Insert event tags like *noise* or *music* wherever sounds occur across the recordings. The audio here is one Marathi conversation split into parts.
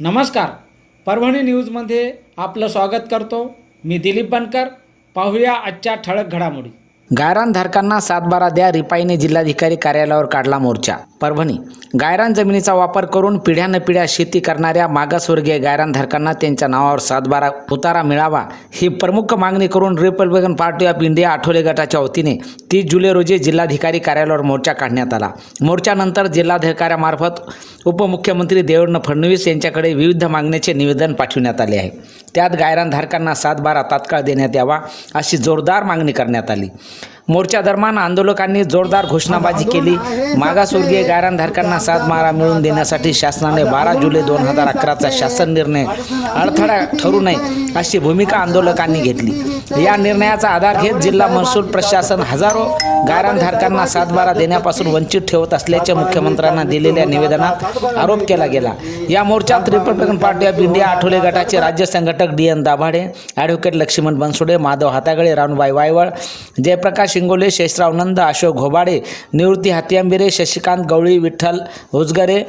नमस्कार. परभणी न्यूजमध्ये आपलं स्वागत करतो. मी दिलीप बनकर. पाहूया आजच्या ठळक घडामोडी. गायरानधारकांना सातबारा द्या रिपाईने जिल्हाधिकारी कार्यालयावर काढला मोर्चा. परभणी. गायरान जमिनीचा वापर करून पिढ्यानपिढ्या शेती करणाऱ्या मागासवर्गीय गायरानधारकांना त्यांच्या नावावर सातबारा उतारा मिळावा ही प्रमुख मागणी करून Republican Party of India Athawale गटाच्या वतीने तीस जुलै रोजी जिल्हाधिकारी कार्यालयावर मोर्चा काढण्यात आला. मोर्चानंतर जिल्हाधिकाऱ्यामार्फत उपमुख्यमंत्री देवेंद्र फडणवीस यांच्याकडे विविध मागण्याचे निवेदन पाठविण्यात आले आहे. त्यात गायरानधारकांना सातबारा तात्काळ देण्यात यावा अशी जोरदार मागणी करण्यात आली. मोर्चा दरम्यान आंदोलकांनी जोरदार घोषणाबाजी केली. मागासवर्गीय गायरानधारकांना सातबारा मिळवून देण्यासाठी शासनाने बारा जुलै दोन हजार अकराचा शासन निर्णय अडथळा ठरू नये अशी भूमिका आंदोलकांनी घेतली. या निर्णयाचा आधार घेत जिल्हा महसूल प्रशासन हजारो गायरानधारकांना सातबारा देण्यापासून वंचित ठेवत असल्याचे मुख्यमंत्र्यांना दिलेल्या निवेदनात आरोप केला गेला. या मोर्चात Republican Party of India Athawale गटाचे राज्य संघटक D N Dabhade advocate Laxman Bansude Madhav Hatagale Ranubai Wayval Jayprakash Ingole Shesharao Nand Ashok Ghobade Nivrutti Hatiyambire Shashikant Gawali Vitthal Ujagare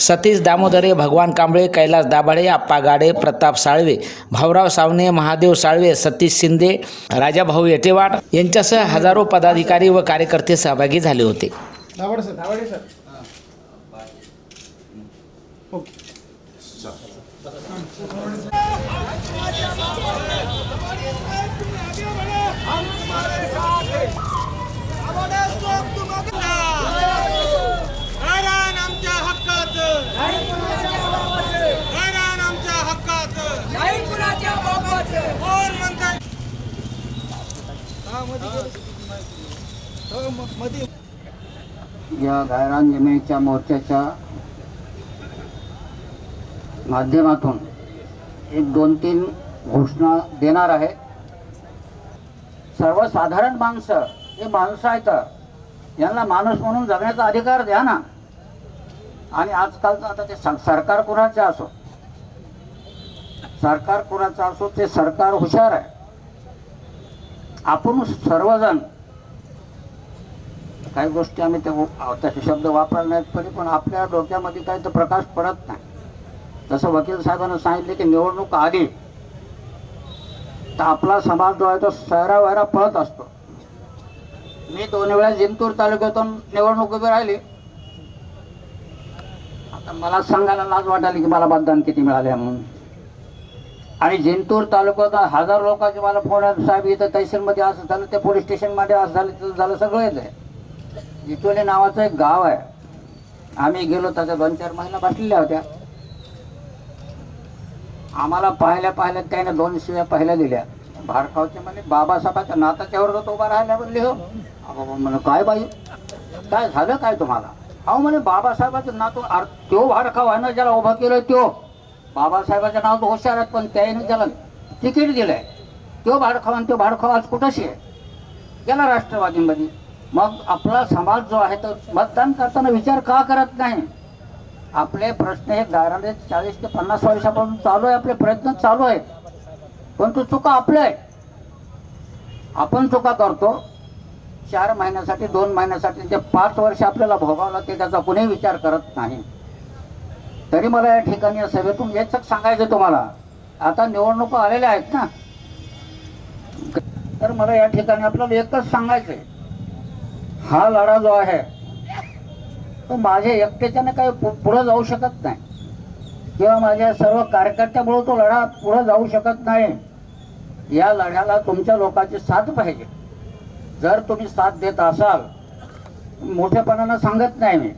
Satish Damodare Bhagwan Kamble Kailas Dabhade आप्पा गाडे प्रताप साळवे भाऊराव सावने महादेव साळवे सतीश शिंदे राजाभाऊ येटेवाड यांच्यासह हजारो पदाधिकारी व कार्यकर्ते सहभागी झाले होते. दावडे सर. दावडे या गायरान जमिनीच्या मोर्चाच्या माध्यमातून एक दोन तीन घोषणा देणार आहे. सर्वसाधारण माणसं हे माणसं आहेत यांना माणूस म्हणून जगण्याचा अधिकार द्या ना. आणि आजकालचं आता ते स- सरकार कुणाचं असो? सरकार कुणाचं असो ते सरकार हुशार आहे. आपण सर्वजण काही गोष्टी आम्ही ते तसे शब्द वापरले नाहीत तरी पण आपल्या डोक्यामध्ये काही तर प्रकाश पडत नाही. तसं वकील साहेबांना सांगितले की निवडणूक आली तर आपला समाज जो आहे तो सैरावैरा पळत असतो. मी दोन वेळा जिंतूर तालुक्यातून निवडणूक उभी राहिली. आता मला सांगायला लाज वाटायली की मला मतदान किती मिळाले म्हणून. आणि जिंतूर तालुक्यात हजार लोकांचे मला फोन साहेब इथं तहसीलमध्ये असं झालं ते पोलीस स्टेशनमध्ये असं झालं तिथं झालं सगळं आहे जिटोले नावाचं एक गाव आहे. आम्ही गेलो त्याच्या दोन चार महिला बसलेल्या होत्या. आम्हाला पाहिल्या पाहिल्या त्याने दोन शिव्या पहिल्या दिल्या. भारकावचे म्हणे बाबासाहेबाच्या नाताच्या वर्गात उभा राहायला म्हणले हो. अहो म्हणे काय बाई? काय झालं काय तुम्हाला? अहो म्हणे बाबासाहेबाचं नातू अर तो भारखाव आहे ना ज्याला उभा केलं तो बाबासाहेबाच्या नाव हुशार आहेत पण त्याने ज्याला तिकीट दिलंय. तो भाडखाव आणि तो भाडखाव आज कुठंशी आहे? गेला राष्ट्रवादीमध्ये. मग आपला समाज जो आहे तो मतदान करताना विचार का करत नाही? आपले प्रश्न हे गायराने चाळीस ते पन्नास वर्षापासून चालू आहे आपले प्रयत्न चालू आहेत. परंतु चुका आपल्या आहेत. आपण चुका करतो. चार महिन्यासाठी दोन महिन्यासाठी ते पाच वर्ष आपल्याला भोगावं लागते त्याचा कुणीही विचार करत नाही. तरी मला या ठिकाणी या सभेतून हेच सांगायचं तुम्हाला. आता निवडणुका आलेल्या आहेत ना. तर मला या ठिकाणी आपल्याला एकच सांगायचं आहे हा लढा जो आहे तो माझ्या एकट्याच्याने काही पुढं जाऊ शकत नाही. किंवा माझ्या सर्व कार्यकर्त्यामुळे तो लढा पुढं जाऊ शकत नाही. या लढ्याला तुमच्या लोकांची साथ पाहिजे. जर तुम्ही साथ देत असाल मोठेपणानं सांगत नाही मी.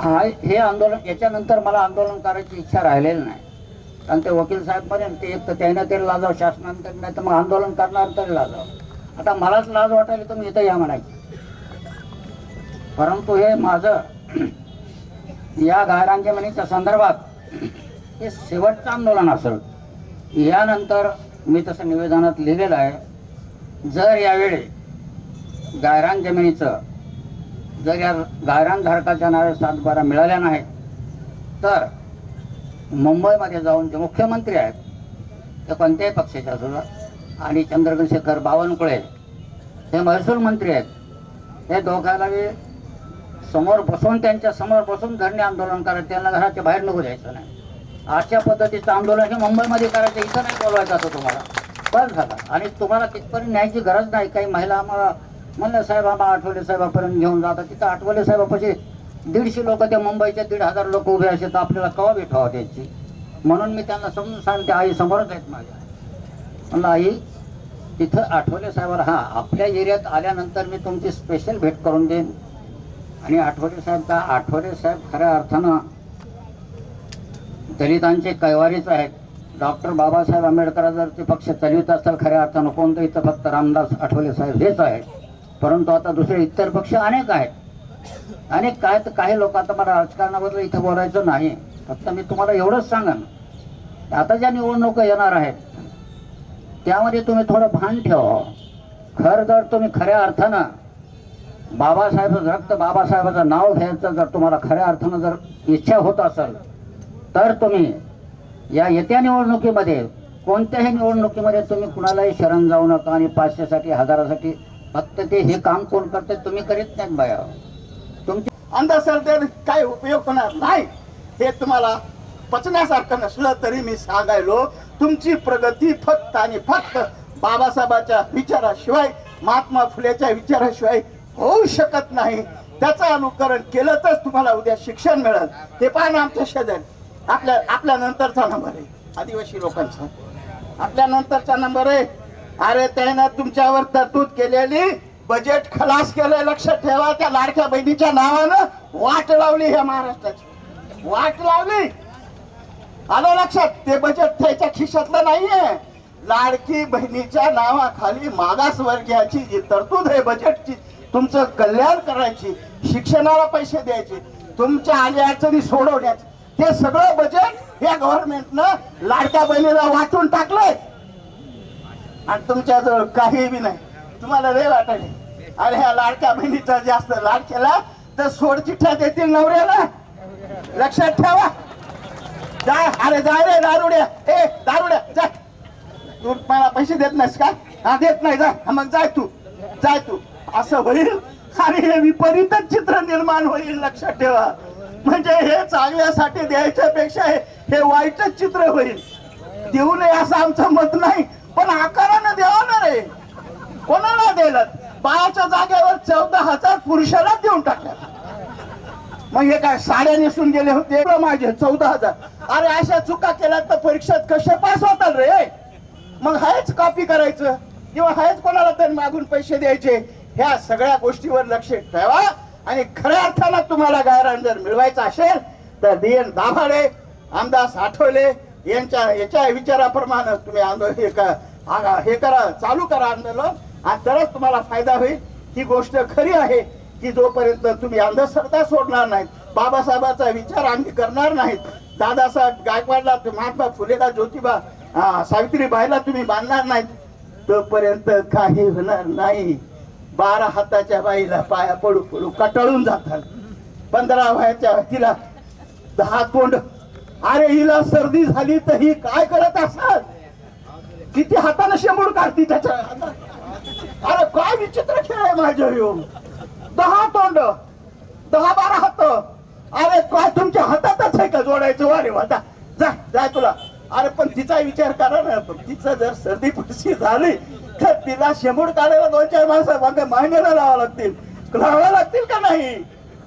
हा हे आंदोलन याच्यानंतर मला आंदोलन करायची इच्छा राहिलेली नाही. कारण ते वकील साहेब म्हणे ते एक तर त्यानं तरी लाजाव शासनानंतर नाही तर मग आंदोलन करणार तरी लाजाव. आता मलाच लाज वाटायला तुम्ही इथं या म्हणायची. परंतु हे माझं *clears throat* या गायरांच्या म्हणीच्या संदर्भात हे शेवटचं आंदोलन असेल. यानंतर मी तसं निवेदनात लिहिलेलं आहे जर यावेळी गायरान जमिनीचं जर या गायरान धारकाच्या नावे सातबारा मिळाल्या नाही तर मुंबईमध्ये जाऊन जे मुख्यमंत्री आहेत ते कोणत्याही पक्षाचे असू आणि आणि शेखर बावनकुळे हे महसूल मंत्री आहेत. हे दोघांना मी समोर बसून त्यांच्यासमोर बसून धरणे आंदोलन करायचं. त्यांना घराच्या बाहेर नको द्यायचं नाही. अशा पद्धतीचं आंदोलन हे मुंबईमध्ये करायचं इथं नाही बोलवायचं असं तुम्हाला. बस झालं. आणि तुम्हाला तिथपर्यंत न्यायची गरज नाही. काही महिला आम्हाला म्हणलं साहेब आम्हाला आठवले साहेबापर्यंत घेऊन जातात. तिथं आठवले साहेबापाशी दीडशे लोक त्या मुंबईचे दीड हजार लोक उभे असे तर आपल्याला कवा भेटवा त्यांची? म्हणून मी त्यांना समजून सांगते आई समोरच आहेत माझ्या. म्हणलं आई तिथं आठवले साहेबाला हा आपल्या एरियात आल्यानंतर मी तुमची स्पेशल भेट करून देईन. आणि आठवले साहेब का आठवले साहेब खऱ्या अर्थानं दलितांचे कैवारीच आहेत. डॉक्टर बाबासाहेब आंबेडकर जर ते पक्ष चालवित असतात खऱ्या अर्थानं. कोणतं इथं फक्त रामदास आठवले साहेब हेच आहेत. परंतु आता दुसरे इतर पक्ष अनेक आहेत. अनेक काय तर काही लोक आता मला राजकारणाबद्दल इथं बोलायचं नाही. फक्त मी तुम्हाला एवढंच सांगन. आता ज्या निवडणुका येणार आहेत त्यामध्ये तुम्ही थोडं भान ठेवा. खर जर तुम्ही खऱ्या अर्थानं बाबासाहेब रक्त बाबासाहेबाचं नाव घ्यायचं जर तुम्हाला खऱ्या अर्थानं जर इच्छा होत असेल तर तुम्ही या येत्या निवडणुकीमध्ये कोणत्याही निवडणुकीमध्ये तुम्ही कुणालाही शरण जाऊ नका आणि पाचशेसाठी हजारासाठी फक्त ते हे काम कोण करते तुम्ही करीत नाहीत बाया. तुमची अंधश्रद्धेने काय उपयोग होणार नाही. हे तुम्हाला पचण्यासारखं नसलं तरी मी सांगायलो तुमची प्रगती फक्त आणि फक्त बाबासाहेबाच्या विचाराशिवाय महात्मा फुलेच्या विचाराशिवाय होऊ शकत नाही. त्याचं अनुकरण केलं तर तुम्हाला उद्या शिक्षण मिळेल. ते पहा ना आमच्या शेजारी. आपल्या आपल्या नंतरचा नंबर आहे. आदिवासी लोकांचा. आपल्या नंतरचा नंबर आहे. अरे त्यानं तुमच्यावर तरतूद केलेली बजेट खलास केलंय लक्षात ठेवा त्या लाडक्या बहिणीच्या नावानं वाट लावली ह्या महाराष्ट्राची. वाट लावली. आलं लक्षात? ते बजेट त्याच्या खिशातलं नाहीये. लाडकी बहिणीच्या नावाखाली मागासवर्गीयाची जी तरतूद आहे बजेटची तुमचं कल्याण करायची शिक्षणाला पैसे द्यायचे तुमच्या आली अडचणी सोडवण्याचे ते सगळं बजेट या गव्हर्नमेंटनं लाडक्या बहिणीला वाटून टाकलंय. आणि तुमच्याजवळ काही बी नाही. तुम्हाला रे वाटले अरे ह्या लाडक्या बहिणीचा जास्त लाड केला तर सोडचिठ्ठ्या देतील नवऱ्याला. लक्षात ठेवा. जा. अरे जा रे दारुड्या. ए दारुड्या जा. तू मला पैसे देत नाहीस का? हा देत नाही जा. हा, मग जाय तू. जाय तू. असं होईल? आणि हे विपरीतच चित्र निर्माण होईल लक्षात ठेवा. म्हणजे हे चांगल्यासाठी द्यायच्या पेक्षा हे हे वाईटच चित्र होईल. देऊ नये असं आमचं मत नाही पण आकारानं द्यावं ना रे. कोणाला दिलं बाळाच्या जागेवर चौदा हजार पुरुषाला देऊन टाकल्या मग हे काय साड्या नेसून गेले होते? माझे चौदा हजार. अरे अशा चुका केल्या तर परीक्षेत कसे पास होतात रे? मग हायच कॉपी करायचं. किंवा हायच कोणाला तरी मागून पैसे द्यायचे. ह्या सगळ्या गोष्टीवर लक्ष ठेवा. आणि खऱ्या अर्थानं तुम्हाला गायरान जर मिळवायचं असेल तर डी एन दाभाडे आमदास आठवले यांच्या याच्या विचाराप्रमाणे तुम्ही आंदोलन हे का हे करा चालू करा आंदोलन. आणि तरच तुम्हाला फायदा होईल. ही गोष्ट खरी आहे की जोपर्यंत तुम्ही अंधश्रद्धा सोडणार नाहीत बाबासाहेबाचा विचार आम्ही करणार नाहीत दादासाहेब गायकवाडला महात्मा फुलेला ज्योतिबा सावित्रीबाईला तुम्ही बांधणार नाहीत. तोपर्यंत काही होणार नाही. बारा हाताच्या बाईला पाया पडू पडू कटाळून जातात. पंधरा वयाच्या तिला दहा तोंड. अरे हिला सर्दी झाली तर ही काय करत असाल? किती हाताने शेंबूड काढती त्याच्या हातात? अरे काय विचित्र खेळ आहे माझ्या येऊन दहा तोंड. दहा बारा हात. अरे काय तुमच्या हातातच आहे का जोडायचं? वारे वाटा जा जाय तुला. अरे पण तिचा विचार करा ना. पण तिचं जर सर्दी पडशी झाली तर तिला शेंबूड काढायला दोन चार माणसं मागे महिन्याला लावा लागतील. लावा लागतील का नाही?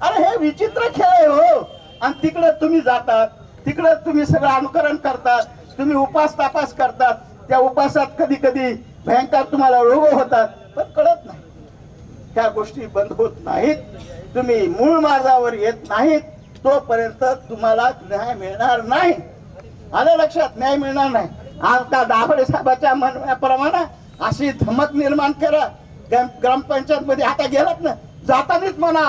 अरे हे विचित्र खेळ आहे हो. आणि तिकडे तुम्ही जातात तिकडे तुम्ही सगळं अनुकरण करतात तुम्ही उपास तापास करतात. त्या उपासात कधी कधी भयंकर तुम्हाला रोग होतात. पण कळत नाही. त्या गोष्टी बंद होत नाहीत. तुम्ही मूळ मार्गावर येत नाहीत. तोपर्यंत तुम्हाला न्याय मिळणार नाही. आलं लक्षात? न्याय मिळणार नाही. आता दाभडे साहेबाच्या म्हणण्याप्रमाणे अशी धमक निर्माण करा. ग्रामपंचायत मध्ये आता गेलात ना जातानीच म्हणा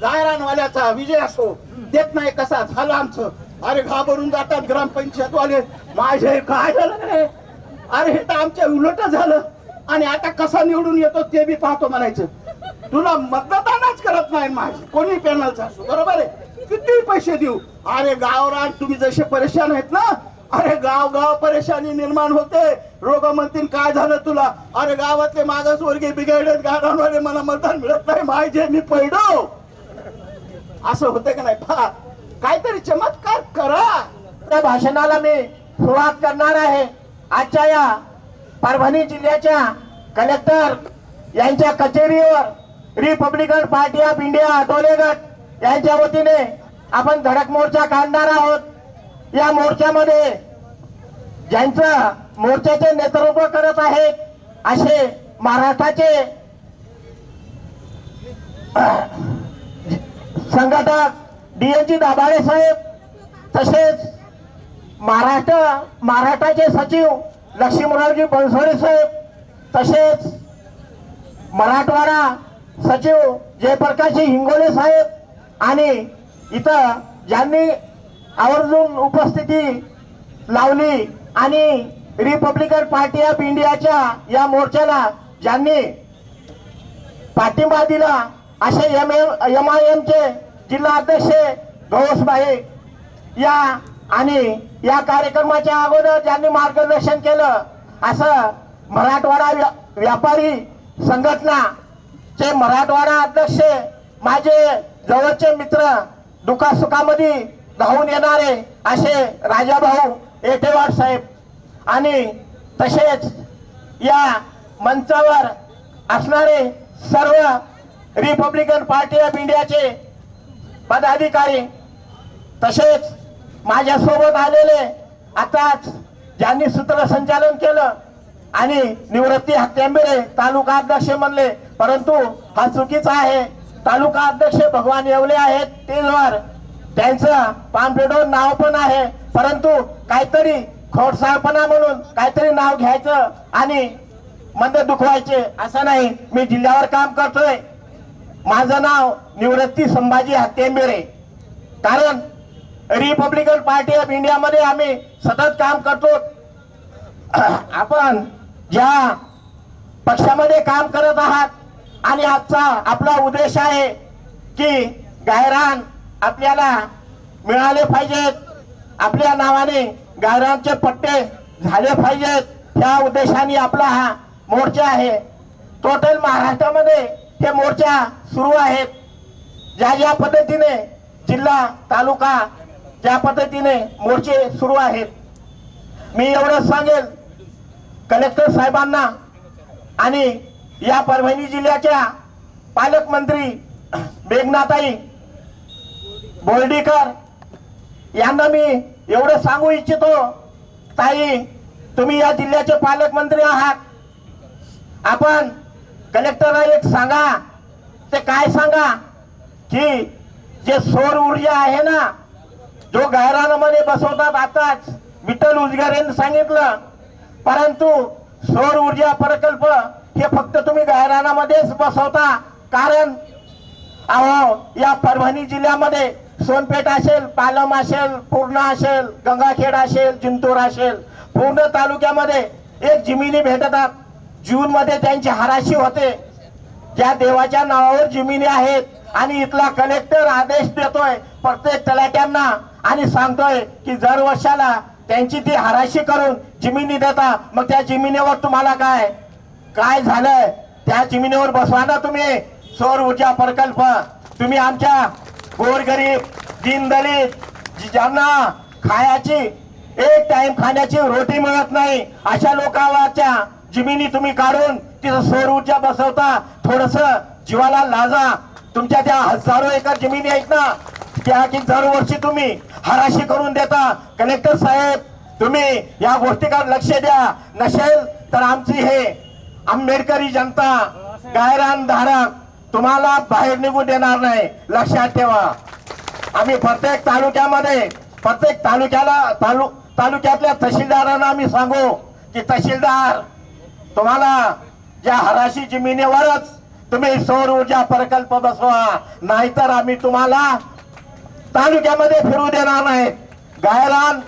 जायरानवाल्याचा विजय असो देत नाही कसा झालं आमचं. अरे घाबरून जातात ग्रामपंचायत वाले माझे काय झालं रे? अरे हे तर आमच्या उलट झालं. आणि आता कसा निवडून येतो ते बी पाहतो म्हणायचं. तुला मतदानच करत नाही माझी. कोणी पॅनलचा असो बरोबर आहे? किती पैसे देऊ? अरे गावरान तुम्ही जसे परेशान आहेत ना अरे गाव गाव परेशानी निर्माण होते. रोग म्हणतील काय झालं तुला? अरे गावातले मागासवर्गीय बिघडलेत गावरानवाले मला मतदान मिळत नाही माझे मी पैडो. असं होतं का नाही? पहा काहीतरी चमत्कार करा. त्या भाषणाला मी सुरुवात करणार आहे. आजच्या या परभणी जिल्ह्याच्या कलेक्टर यांच्या कचेरीवर Republican Party of India Dole गट यांच्या वतीने आपण धडक मोर्चा काढणार आहोत. या मोर्चामध्ये ज्यांचं मोर्चाचे नेतृत्व करत आहेत असे महाराष्ट्राचे संघटक डीएनजी दाभाडे साहेब तसेच महाराष्ट्र महाराष्ट्राचे सचिव लक्ष्मीरावजी बनसोडे साहेब तसेच मराठवाडा सचिव जयप्रकाशजी हिंगोले साहेब आणि इथं ज्यांनी आवर्जून उपस्थिती लावली आणि रिपब्लिकन पार्टी ऑफ इंडियाच्या या मोर्चाला ज्यांनी पाठिंबा दिला असे एम एम आय एमचे जिल्हा अध्यक्ष गौसबाई या आणि या कार्यक्रमाच्या अगोदर ज्यांनी मार्गदर्शन केलं असं मराठवाडा व्या- व्यापारी संघटना चे मराठवाडा अध्यक्ष माझे जवळचे मित्र दुखासुखामध्ये धावून येणारे असे राजाभाऊ येटेवाड साहेब. आणि तसेच या मंचावर असणारे सर्व रिपब्लिकन पार्टी ऑफ इंडियाचे पदाधिकारी तसेच माझ्यासोबत आलेले आताच ज्यांनी सूत्रसंचालन केलं आणि निवृत्ती हत्यांबिरे तालुका अध्यक्ष म्हणले परंतु हा चुकीचा आहे. तालुका अध्यक्ष भगवान येवले आहेत. तेलवर त्यांचं पामपेडो नाव पण आहे. परंतु काहीतरी खोडसाळपणा म्हणून काहीतरी नाव घ्यायचं आणि मंद दुखवायचे असं नाही. मी जिल्ह्यावर काम करतोय. माझं नाव निवृत्ती संभाजी हत्तेंबेरे कारण रिपब्लिकन पार्टी ऑफ इंडियामध्ये आम्ही सतत काम करतो. आपण ज्या पक्षामध्ये काम करत आहात आणि आजचा आपला उद्देश आहे की गायरान आपल्याला मिळाले पाहिजेत. आपल्या नावाने गायरानचे पट्टे झाले पाहिजेत. ह्या उद्देशाने आपला हा मोर्चा आहे. टोटल महाराष्ट्रामध्ये हे मोर्चा सुरू आहेत. ज्या ज्या पद्धतीने जिल्हा तालुका ज्या पद्धतीने मोर्चे सुरू आहेत. मी एवढंच सांगेल. कलेक्टर साहेबांना आणि या परभणी जिल्ह्याच्या पालकमंत्री मेघनाताई बोर्डीकर यांना मी एवढं सांगू इच्छितो ताई तुम्ही या जिल्ह्याचे पालकमंत्री आहात. आपण कलेक्टरला एक सांगा ते काय सांगा की जे सौर ऊर्जा आहे ना जो गायरानामध्ये बसवतात आताच विठ्ठल उजगार यांनी सांगितलं परंतु सौर ऊर्जा प्रकल्प हे फक्त तुम्ही गायरानामध्येच बसवता. कारण अहो या परभणी जिल्ह्यामध्ये सोनपेठ असेल पालम असेल पूर्णा असेल गंगाखेड असेल जिंतूर असेल पूर्ण तालुक्यामध्ये एक जिमिनी भेटतात. जूनमध्ये त्यांची हराशी होते. ज्या देवाच्या नावावर जिमिनी आहेत आणि इथला कलेक्टर आदेश देतोय प्रत्येक तलाट्यांना आणि सांगतोय की दर वर्षाला त्यांची ती हराशी करून जिमिनी देता. मग त्या जिमिनीवर तुम्हाला काय? काय झालंय? त्या जमिनीवर बसवा ना तुम्ही. सौर ऊर्जा प्रकल्प. तुम्ही आमच्या गोरगरीब दीनदलित ज्यांना खायाची एक टाइम खाण्याची रोटी मिळत नाही अशा लोकांच्या जमिनी तुम्ही काढून तिथं सौर ऊर्जा बसवता. थोडस जीवाला लाजा. तुमच्या त्या हजारो एकर जमिनी आहेत ना त्या की दरवर्षी तुम्ही हराशी करून देता. कलेक्टर साहेब तुम्ही या गोष्टीकडे लक्ष द्या. नसेल तर आमची हे आंबेडकरी जनता गायरान धारक तुम्हाला बाहेर निघू देणार नाही. लक्षात ठेवा. आम्ही प्रत्येक तालुक्यामध्ये प्रत्येक तालुक्याला तालु तालुक्यातल्या तहसीलदारांना आम्ही सांगू की तहसीलदार तुम्हाला ज्या हराशी जमिनीवरच तुम्ही सौर ऊर्जा प्रकल्प बसवा नाहीतर आम्ही तुम्हाला तालुक्यामध्ये फिरू देणार नाही. गायरान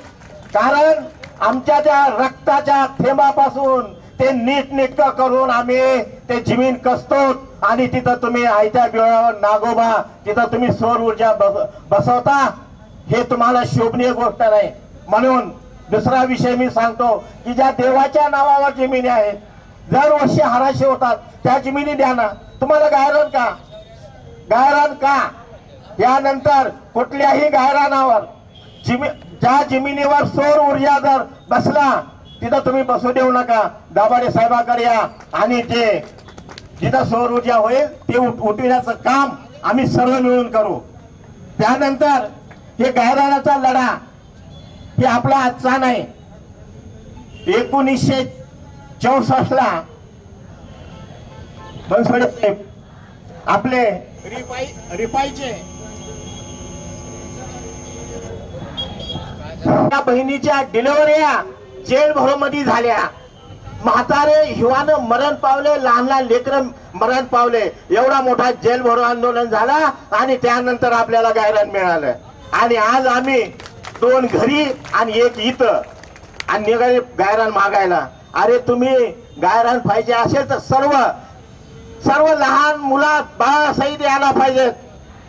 कारण आमच्या ज्या रक्ताच्या थेंबापासून ते नीटनेटकं करून आम्ही ते जमीन कसतो आणि तिथं तुम्ही आयत्या बिळावर नागोबा तिथं तुम्ही सौर ऊर्जा बस- बसवता हे तुम्हाला शोभनीय गोष्ट नाही. म्हणून दुसरा विषय मी सांगतो की ज्या देवाच्या नावावर जमिनी आहेत दरवर्षी हराशी होतात त्या जमिनी द्या ना. तुम्हाला गायरान का? गायरान का? यानंतर कुठल्याही गायरानावर जिमी ज्या जमिनीवर सौर ऊर्जा जर बसला तिथं तुम्ही बसू देऊ नका. दाभाडे साहेबाकडे या. आणि ते जिथं सौर ऊर्जा होईल ते उठ- उठविण्याचं काम आम्ही सर्व मिळून करू. त्यानंतर हे गायरानाचा लढा हे आपला आजचा नाही. एकोणीसशे चौसष्ट ला बनसोडे साहेब आपले रिपाई रिपाईचे. बहिणीच्या डिलिव्हऱ्या जेल मध्ये झाल्या. म्हातारे हिवानं मरण पावले लहान लहान लेकर मरण पावले. एवढा मोठा जेल भरो आंदोलन झाला आणि त्यानंतर आपल्याला गायरान मिळालं. आणि आज आम्ही दोन घरी आणि एक इथं. आणि निघाले गायरान मागायला. अरे तुम्ही गायरान पाहिजे असेल तर सर्व सर्व लहान मुला बाळा सहित यायला पाहिजेत.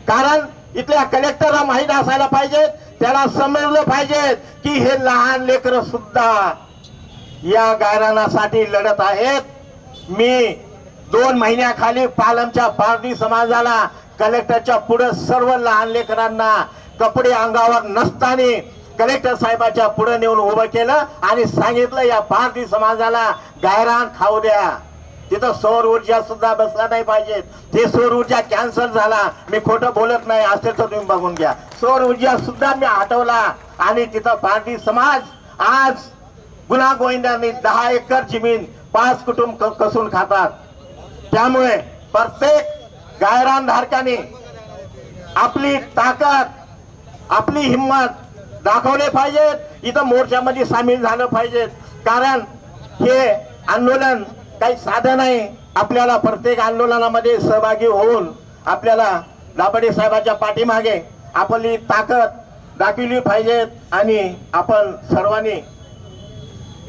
कारण इथल्या कलेक्टरला माहीत असायला पाहिजे त्याला समजलं पाहिजे की हे लहान लेकर सुद्धा या गायरानासाठी लढत आहेत. मी दोन महिन्याखाली पालमच्या पारडी समाजाला कलेक्टरच्या पुढे सर्व लहान लेकरांना कपडे अंगावर नसताना कलेक्टर साहेबाच्या पुढे नेऊन उभं केलं आणि सांगितलं या पारडी समाजाला गायरान खाऊ द्या. तिथं सौर ऊर्जा सुद्धा बसला नाही पाहिजे. ते सौर ऊर्जा कॅन्सल झाला मी खोटं बोलत नाही असेल तर तुम्ही बघून घ्या. सौर ऊर्जा सुद्धा मी हटवला आणि तिथं पारधी समाज आज गुन्हा गोविंदांनी दहा एकर जमीन पाच कुटुंब कसून खातात. त्यामुळे प्रत्येक गायरान धारकाने आपली ताकद आपली हिंमत दाखवले पाहिजेत. इथं मोर्चामध्ये सामील झालं पाहिजेत. कारण हे आंदोलन काही साधन नाही आपल्याला प्रत्येक आंदोलनामध्ये सहभागी होऊन आपल्याला दाबडे साहेबाच्या पाठीमागे आपली ताकद दाखवली पाहिजेत आणि आपण सर्वांनी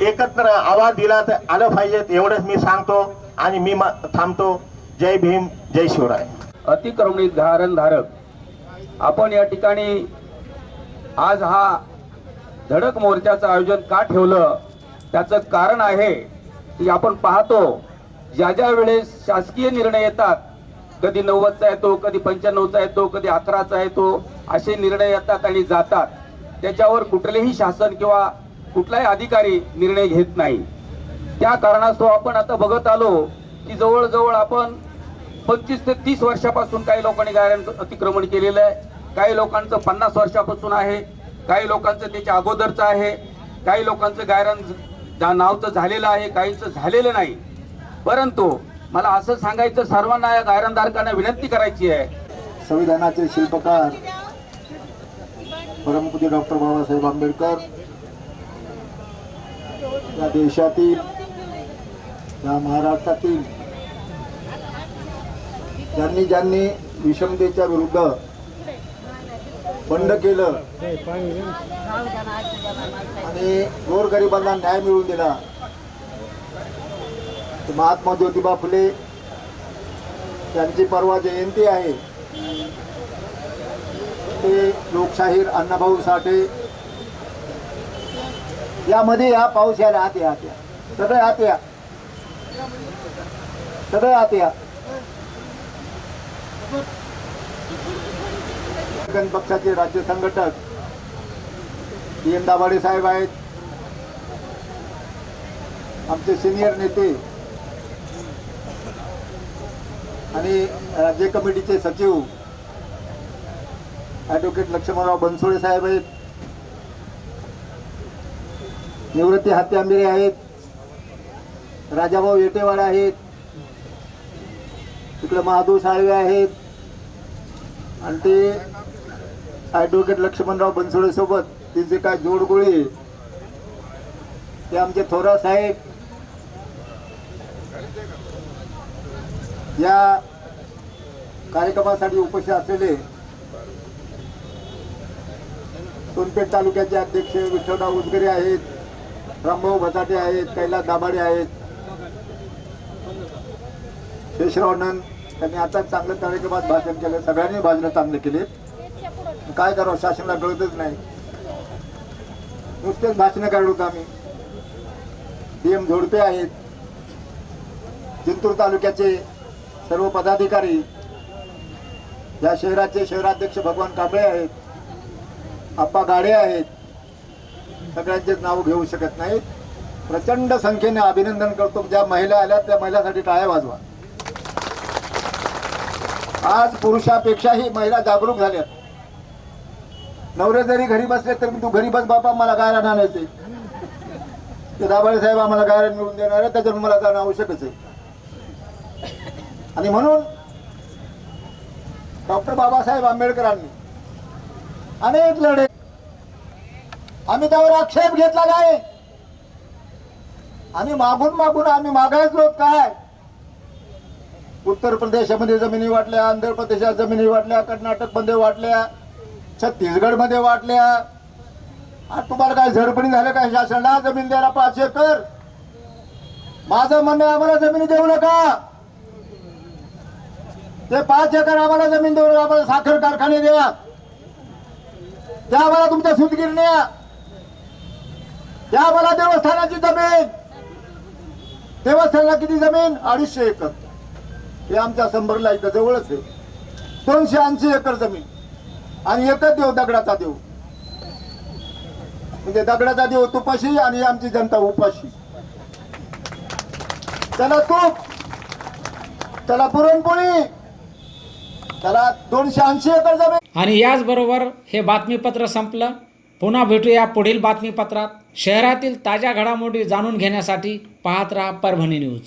एकत्र आवाज दिला तर आलं पाहिजेत एवढंच मी सांगतो आणि मी म- थांबतो. जय भीम जय शिवराय. अतिक्रमणी धारणधारक आपण या ठिकाणी आज हा धडक मोर्चाचं आयोजन का ठेवलं? त्याचं कारण आहे की आपण पाहतो. ज्या ज्या वेळेस शासकीय निर्णय येतात कधी नव्वदचा येतो कधी पंच्याण्णवचा येतो कधी अकराचा येतो असे निर्णय येतात आणि जातात. त्याच्यावर कुठलेही शासन किंवा कुठलाही अधिकारी निर्णय घेत नाही. त्या कारणास्तव आपण आता बघत आलो की जवळजवळ आपण पंचवीस ते तीस वर्षापासून काही लोकांनी गायरांचं अतिक्रमण केलेलं आहे. काही लोकांचं पन्नास वर्षापासून आहे. काही लोकांचं त्याच्या अगोदरचं आहे. काही लोकांचं गायरान जा- नावचं झालेलं आहे काहीचं झालेलं नाही. परंतु मला असं सांगायचं सर्वांना या गायरानधारकांना विनंती करायची आहे. संविधानाचे शिल्पकार परमपूज्य डॉक्टर बाबासाहेब आंबेडकर या देशातील या महाराष्ट्रातील ज्यांनी ज्यांनी विषमतेच्या विरुद्ध बंड केलं. आणि गोरगरिबांना न्याय मिळवून दिला. महात्मा ज्योतिबा फुले त्यांची परवा जयंती आहे. ते लोकशाहीर अण्णाभाऊ साठे यामध्ये या पाऊस यायला आत या आत या. सगळं आत या. सगळं आत या. गण पक्षाचे राज्य संघटक पी एम दाभाडे साहेब आहेत. आमचे सिनियर नेते आणि राज्य कमिटीचे सचिव ॲडव्होकेट लक्ष्मणराव बनसोडे साहेब आहेत. निवृत्ती हत्यांबिरे आहेत. राजाभाऊ येटेवाडे आहेत. तिकडे महादेव साळवे आहेत. आणि ते ॲडव्होकेट लक्ष्मणराव बनसोडे सोबत त्यांचे काय जोडगोळी? आहे, ते आमचे थोरा साहेब. या कार्यक्रमासाठी उपस्थित असलेले सोनपेठ तालुक्याचे अध्यक्ष विठ्ठलराव उदगरे आहेत रामभाऊ भसाटे आहेत कैलास दाभाडे आहेत. शेषराव नंद त्यांनी आता चांगलं कार्यक्रमात भाषण केलं सगळ्यांनी भाषणं चांगले केले काय करावं? शासनाला कळतच नाही. नुसतेच भाषणं काढूत आम्ही. डीएम झोडपे आहेत. जिंतूर तालुक्याचे सर्व पदाधिकारी या शहराचे शहराध्यक्ष भगवान कांबळे आहेत. आप्पा गाडे आहेत. सगळ्यांचेच नाव घेऊ शकत नाहीत. प्रचंड संख्येने अभिनंदन करतो. ज्या महिला आल्या त्या महिलांसाठी टाळ्या वाजवा. आज पुरुषापेक्षाही महिला जागरूक झाल्यात. नवरे जरी घरी बसले तरी तू घरी बस बापा मला गायला आणायचे. ते दाभाडे साहेब आम्हाला गायला मिळून देणार आहे त्याच्यावर मला जाणं आवश्यकच आहे. आणि म्हणून डॉक्टर बाबासाहेब आंबेडकरांनी अनेक लढे आम्ही त्यावर आक्षेप घेतला नाही. आम्ही मागून मागून आम्ही मागायच लोक काय? उत्तर प्रदेशामध्ये जमिनी वाटल्या आंध्र प्रदेशात जमिनी वाटल्या कर्नाटकमध्ये वाटल्या. छत्तीसगडमध्ये वाटल्या. आज तुम्हाला काय झडपणी झालं काय? शासनाला जमीन द्यायला पाच एकर. माझं म्हणणं आम्हाला जमीन देऊ नका. ते पाच एकर आम्हाला जमीन देऊ नका. आम्हाला साखर कारखाने द्या. त्या आम्हाला तुमच्या सुतगिरण्या. त्या आम्हाला देवस्थानाची जमीन. देवस्थानाला किती जमीन? अडीचशे एकर. हे आमच्या शंभरला इथं जवळच आहे. दोनशे ऐंशी एकर जमीन. आणि एकच देव दगडाचा देव. म्हणजे दगडाचा देव तुपाशी आणि आमची जनता उपाशी. त्याला तूप त्याला पुरणपोळी त्याला दोनशे ऐंशी एकर जमीन. आणि याचबरोबर हे बातमीपत्र संपलं. पुन्हा भेटूया पुढील बातमीपत्रात. शहरातील ताज्या घडामोडी जाणून घेण्यासाठी पाहत राहा परभणी न्यूज.